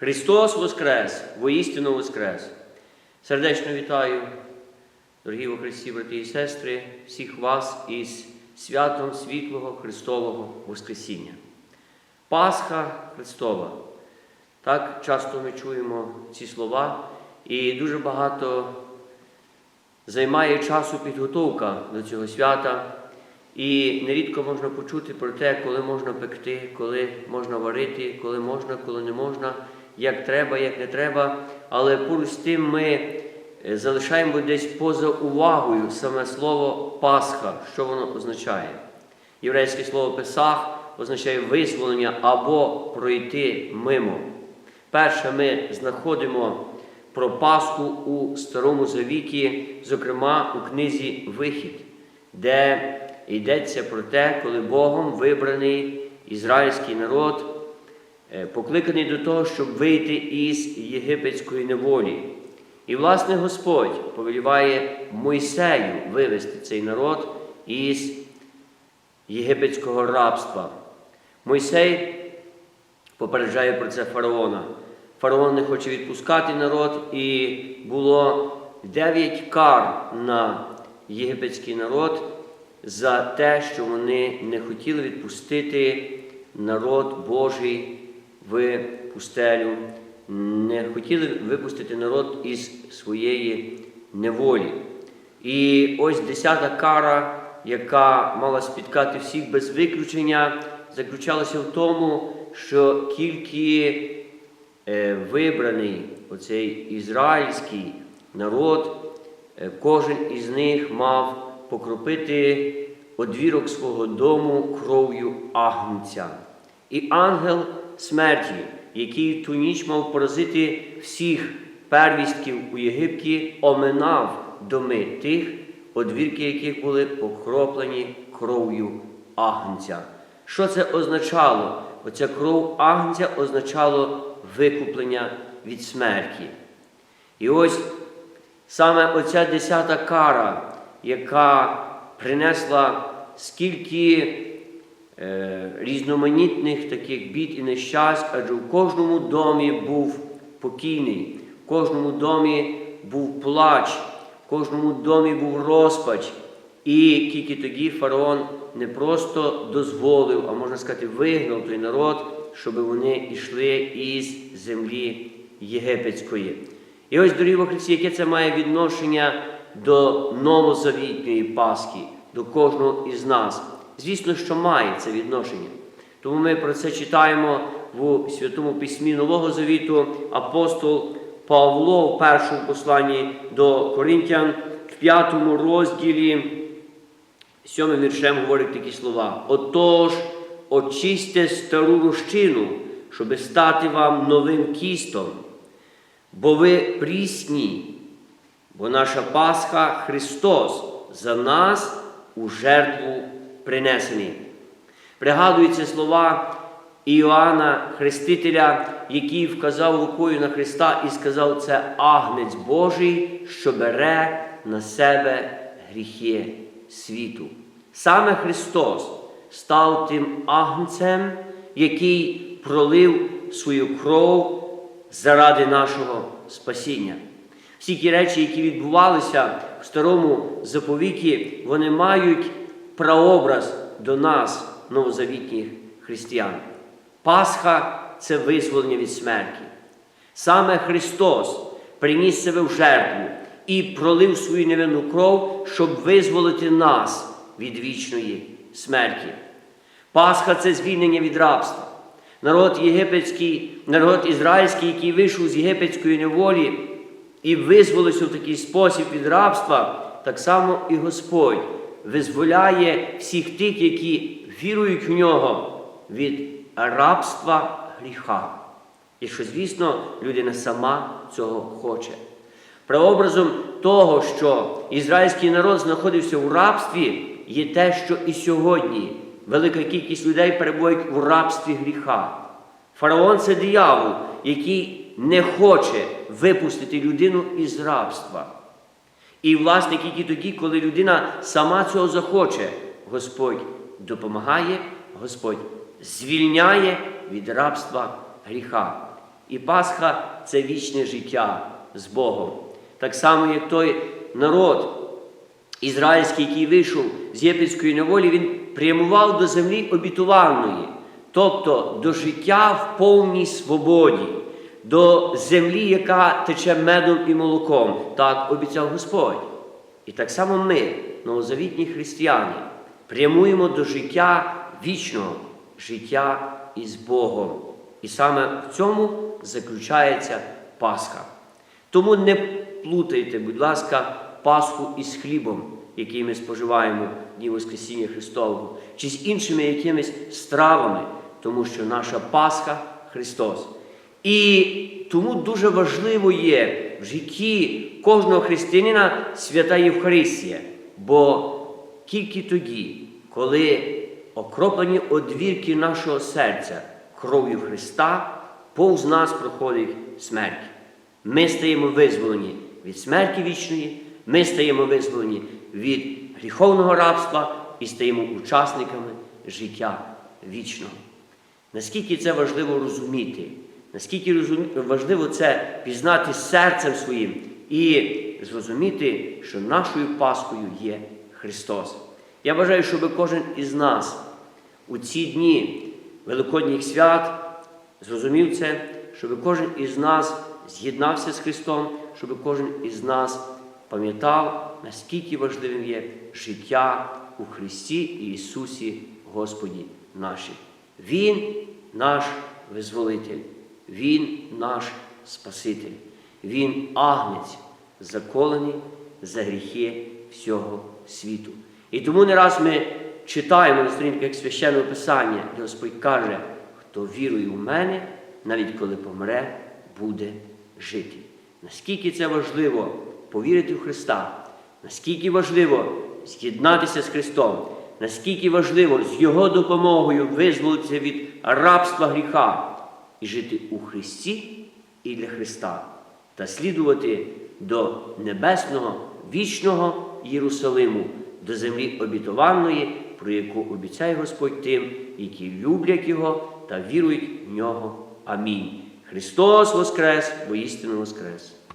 Христос Воскрес, воістину Воскрес! Сердечно вітаю, дорогі во Христі, брати і сестри, всіх вас із святом світлого Христового Воскресіння. Пасха Христова. Так часто ми чуємо ці слова, і дуже багато займає часу підготовка до цього свята. І нерідко можна почути про те, коли можна пекти, коли можна варити, коли можна, коли не можна, як треба, як не треба. Але поруч з тим ми е, залишаємо десь поза увагою саме слово Пасха, що воно означає. Єврейське слово Песах означає визволення або пройти мимо. Перше, ми знаходимо про Пасху у Старому Завіті, зокрема у книзі Вихід, де йдеться про те, коли Богом вибраний ізраїльський народ, покликаний до того, щоб вийти із єгипетської неволі. І, власне, Господь повеліває Мойсею вивести цей народ із єгипетського рабства. Мойсей попереджає про це фараона. Фараон не хоче відпускати народ, і було дев'ять кар на єгипетський народ за те, що вони не хотіли відпустити народ Божий в пустелю, не хотіли випустити народ із своєї неволі. І ось десята кара, яка мала спіткати всіх без виключення, заключалася в тому, що тільки е, вибраний оцей ізраїльський народ, е, кожен із них мав покропити одвірок свого дому кров'ю агнця. І ангел смерті, який ту ніч мав поразити всіх первістків у Єгипті, оминав доми тих, одвірки яких були покроплені кров'ю агнця. Що це означало? Оця кров агнця означало викуплення від смерті. І ось саме оця десята кара, яка принесла скільки різноманітних таких бід і нещасть, адже в кожному домі був покійний, в кожному домі був плач, в кожному домі був розпач. І тільки тоді фараон не просто дозволив, а можна сказати, вигнав той народ, щоб вони йшли із землі єгипетської. І ось, дорогі Христі, яке це має відношення до новозавітньої Пасхи, до кожного із нас. Звісно, що має це відношення. Тому ми про це читаємо в Святому Письмі Нового Завіту апостол Павло в першому посланні до Коринтян в п'ятому розділі. Сьомим віршем говорить такі слова. Отож, очисьте стару розчину, щоби стати вам новим кістом, бо ви прісні, бо наша Пасха Христос за нас у жертву принесений. Пригадуються слова Іоанна Хрестителя, який вказав рукою на Христа і сказав, це агнець Божий, що бере на себе гріхи світу. Саме Христос став тим агнцем, який пролив свою кров заради нашого спасіння. Всі ті речі, які відбувалися в старому заповіті, вони мають прообраз до нас, новозавітніх християн. Пасха це визволення від смерті. Саме Христос приніс себе в жертву і пролив свою невинну кров, щоб визволити нас від вічної смерті. Пасха це звільнення від рабства. Народ єгипетський, народ ізраїльський, який вийшов з єгипетської неволі і визволився в такий спосіб від рабства, так само і Господь визволяє всіх тих, які вірують в нього від рабства гріха. І що, звісно, людина сама цього хоче. Прообразом того, що ізраїльський народ знаходився у рабстві, є те, що і сьогодні велика кількість людей перебувають у рабстві гріха. Фараон це диявол, який не хоче випустити людину із рабства. І, власне, тільки тоді, коли людина сама цього захоче, Господь допомагає, Господь звільняє від рабства гріха. І Пасха це вічне життя з Богом. Так само, як той народ ізраїльський, який вийшов з єгипетської неволі, він прямував до землі обітованої, тобто до життя в повній свободі, до землі, яка тече медом і молоком. Так обіцяв Господь. І так само ми, новозавітні християни, прямуємо до життя вічного, життя із Богом. І саме в цьому заключається Пасха. Тому не плутайте, будь ласка, Пасху із хлібом, який ми споживаємо в Дні Воскресіння Христового, чи з іншими якимись стравами, тому що наша Пасха Христос. І тому дуже важливо є в житті кожного християнина свята Євхаристія, бо тільки тоді, коли окроплені одвірки нашого серця кров'ю Христа, повз нас проходить смерть. Ми стаємо визволені від смерті вічної, ми стаємо визволені від гріховного рабства і стаємо учасниками життя вічного. Наскільки це важливо розуміти, наскільки важливо це пізнати серцем своїм і зрозуміти, що нашою Паскою є Христос. Я бажаю, щоб кожен із нас у ці дні Великодніх свят зрозумів це, щоб кожен із нас з'єднався з Христом, щоб кожен із нас пам'ятав, наскільки важливим є життя у Христі і Ісусі Господі нашій. Він наш визволитель, Він наш Спаситель, Він агнець, заколений за гріхи всього світу. І тому не раз ми читаємо на сторінках священного Писання, де Господь каже, хто вірує у мене, навіть коли помре, буде жити. Наскільки це важливо повірити в Христа, наскільки важливо з'єднатися з Христом, наскільки важливо з Його допомогою визволитися від рабства гріха і жити у Христі і для Христа, та слідувати до небесного вічного Єрусалиму, до землі обітованої, про яку обіцяє Господь тим, які люблять Його та вірують в нього. Амінь. Христос Воскрес, воістину Воскрес!